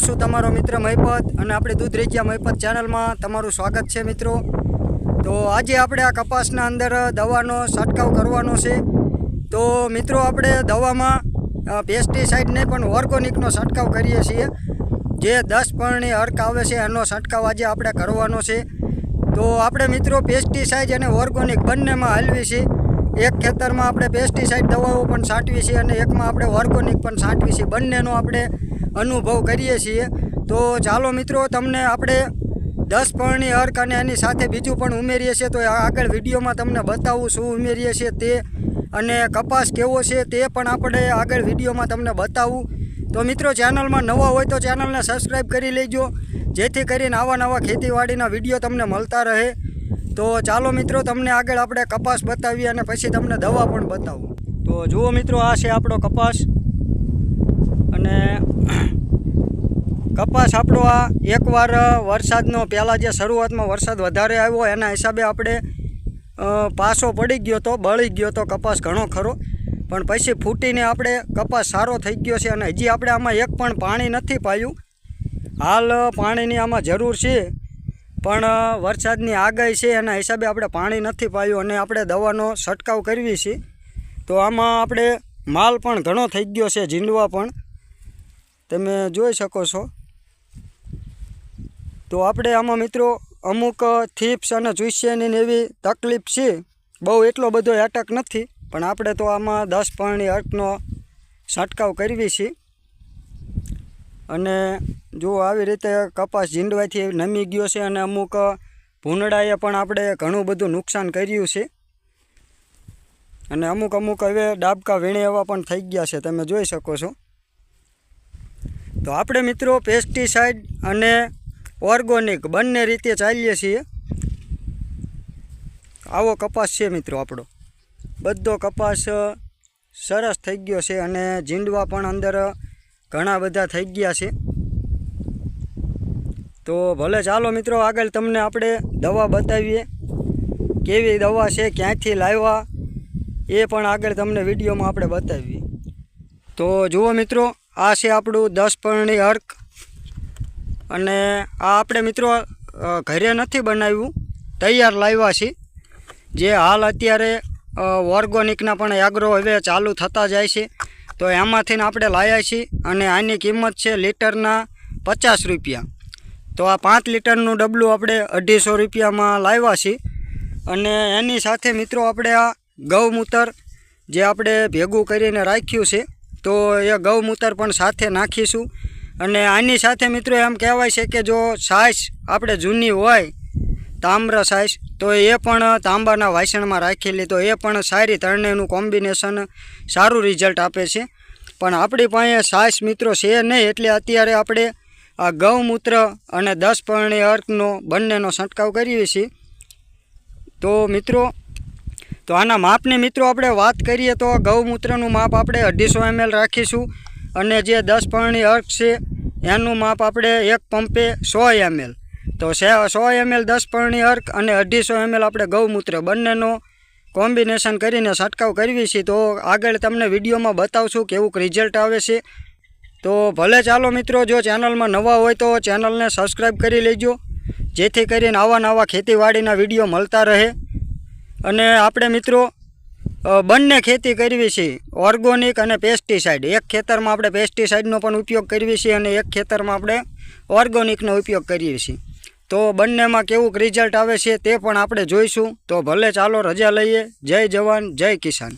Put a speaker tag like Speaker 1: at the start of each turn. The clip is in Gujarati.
Speaker 1: છું તમારો મિત્ર મહિપત અને આપણી દૂધ રેજિયા મહિપત ચેનલમાં તમારું સ્વાગત છે મિત્રો. તો આજે આપણે આ કપાસના અંદર દવાનો છંટકાવ કરવાનો છે. તો મિત્રો, આપણે દવામાં પેસ્ટિસાઇડ નહીં પણ ઓર્ગોનિકનો છંટકાવ કરીએ છીએ. જે દસ પણની અર્ક આવે છે, એનો છંટકાવ આજે આપણે કરવાનો છે. તો આપણે મિત્રો પેસ્ટિસાઇડ અને ઓર્ગોનિક બંનેમાં હલવી છે. એક ખેતરમાં આપણે પેસ્ટિસાઇડ દવાઓ પણ છાંટવી છીએ અને એકમાં આપણે ઓર્ગોનિક પણ છાંટવી છે બંનેનો આપણે અનુભવ કરીએ છીએ. તો ચાલો મિત્રો, તમને આપણે દસ પર્ણી અર્ક અને એની સાથે બીજું પણ ઉમેરીએ છીએ. તો આગળ વિડીયોમાં તમને બતાવું શું ઉમેરીએ છીએ તે અને કપાસ કેવો છે તે પણ આપણે આગળ વિડીયોમાં તમને બતાવું. તો મિત્રો, ચેનલમાં નવા હોય તો ચેનલને સબસ્ક્રાઈબ કરી લેજો. જેથી કરીને આવા નવા ખેતીવાડીના વીડિયો તમને મળતા રહે. તો ચાલો મિત્રો, તમને આગળ આપણે કપાસ બતાવીએ અને પછી તમને દવા પણ બતાવું. તો જુઓ મિત્રો, આ છે આપણો કપાસ. અને કપાસ આપણો આ એકવાર વરસાદનો, પહેલાં જે શરૂઆતમાં વરસાદ વધારે આવ્યો, એના હિસાબે આપણે પાસો પડી ગયો તો, બળી ગયો તો કપાસ ઘણો ખરો. પણ પછી ફૂટીને આપણે કપાસ સારો થઈ ગયો છે અને હજી આપણે આમાં એક પણ પાણી નથી પાયું. હાલ પાણીની આમાં જરૂર છે. પણ વરસાદની આગાહી છે, એના હિસાબે આપણે પાણી નથી પાયું અને આપણે દવાનો છંટકાવ કરવી છે. તો આમાં આપણે માલ પણ ઘણો થઈ ગયો છે, ઝીંડવા પણ. તમે જોઈ શકો છો. તો આપણે આમાં મિત્રો અમુક થીપ્સ અને ચૂસ્યાની એવી તકલીફ છે. બહુ એટલો બધો એટક નથી, પણ આપણે તો આમાં દસ પાણી અર્કનો છંટકાવ કરવી છે. અને જો આવી રીતે કપાસ ઝીંડવાથી નમી ગયો છે અને અમુક ભૂંડાએ પણ આપણે ઘણું બધું નુકસાન કર્યું છે. અને અમુક અમુક હવે ડાબકા વીણે એવા પણ થઈ ગયા છે, તમે જોઈ શકો છો. તો આપણે મિત્રો પેસ્ટિસાઇડ અને ઓર્ગોનિક બંને રીતે ચાલીએ છીએ. આવો કપાસ છે મિત્રો આપણો. બધો કપાસ સરસ થઈ ગયો છે અને ઝીંડવા પણ અંદર ઘણા બધા થઈ ગયા છે. તો ભલે ચાલો મિત્રો, આગળ તમને આપણે દવા બતાવીએ. કેવી દવા છે, ક્યાંથી લાવ્યા, એ પણ આગળ તમને વિડીયોમાં આપણે બતાવીએ. તો જુઓ મિત્રો, આ છે આપણું દસ પરણી અર્ક. અને આ આપણે મિત્રો ઘરે નથી બનાવ્યું, તૈયાર લાવ્યા છે જે હાલ અત્યારે ઓર્ગોનિકના પણ એગ્રો હવે ચાલુ થતા જાય છે. તો એમાંથીને આપણે લાવ્યા છીએ અને આની કિંમત છે લીટરના પચાસ રૂપિયા. તો આ પાંચ લીટરનું ડબલું આપણે અઢીસો રૂપિયામાં લાવ્યા છીએ. અને એની સાથે મિત્રો આપણે આ ગૌમૂતર જે આપણે ભેગું કરીને રાખ્યું છે, તો એ ગૌમૂતર પણ સાથે નાખીશું. અને આની સાથે મિત્રો એમ કહેવાય છે કે જો સાઇઝ આપણે જૂની હોય તામ્ર સાઇઝ તો એ પણ તાંબાના વાસણમાં રાખેલી, તો એ પણ સારી ત્રણેયનું કોમ્બિનેશન સારું રિઝલ્ટ આપે છે. પણ આપણી પાસે સાઈઝ મિત્રો છે નહીં, એટલે અત્યારે આપણે આ ગૌમૂત્ર અને દસ પર્ણી અર્કનો બંનેનો છંટકાવ કરીએ છીએ. તો મિત્રો, તો આના માપની મિત્રો આપણે વાત કરીએ, તો ગૌમૂત્રનું માપ આપણે અઢીસો એમએલ રાખીશું. અને જે દસ પર્ણી અર્ક છે, એનું માપ આપણે એક પંપે સો એમએલ. તો સો એમએલ દસ પરણી અર્ક અને અઢીસો એમએલ આપણે ગૌમૂત્ર બંનેનો કોમ્બિનેશન કરીને છંટકાવ કરવી છે. તો આગળ તમને વિડીયોમાં બતાવશું કેવું રિઝલ્ટ આવે છે. તો ભલે ચાલો મિત્રો, જો ચેનલમાં નવા હોય તો ચેનલને સબસ્ક્રાઈબ કરી લેજો. જેથી કરીને આવા નવા ખેતીવાડીના વીડિયો મળતા રહે. અને આપણે મિત્રો બંને ખેતી કરવી છે. ઓર્ગોનિક અને પેસ્ટિસાઇડ એક ખેતરમાં આપણે પેસ્ટિસાઇડનો પણ ઉપયોગ કરવી છે અને એક ખેતરમાં આપણે ઓર્ગોનિકનો ઉપયોગ કરીએ છીએ. તો બંનેમાં કેવું રિઝલ્ટ આવે છે તે પણ આપણે જોઈશું. તો ભલે ચાલો રજા લઈએ. જય જવાન, જય કિસાન.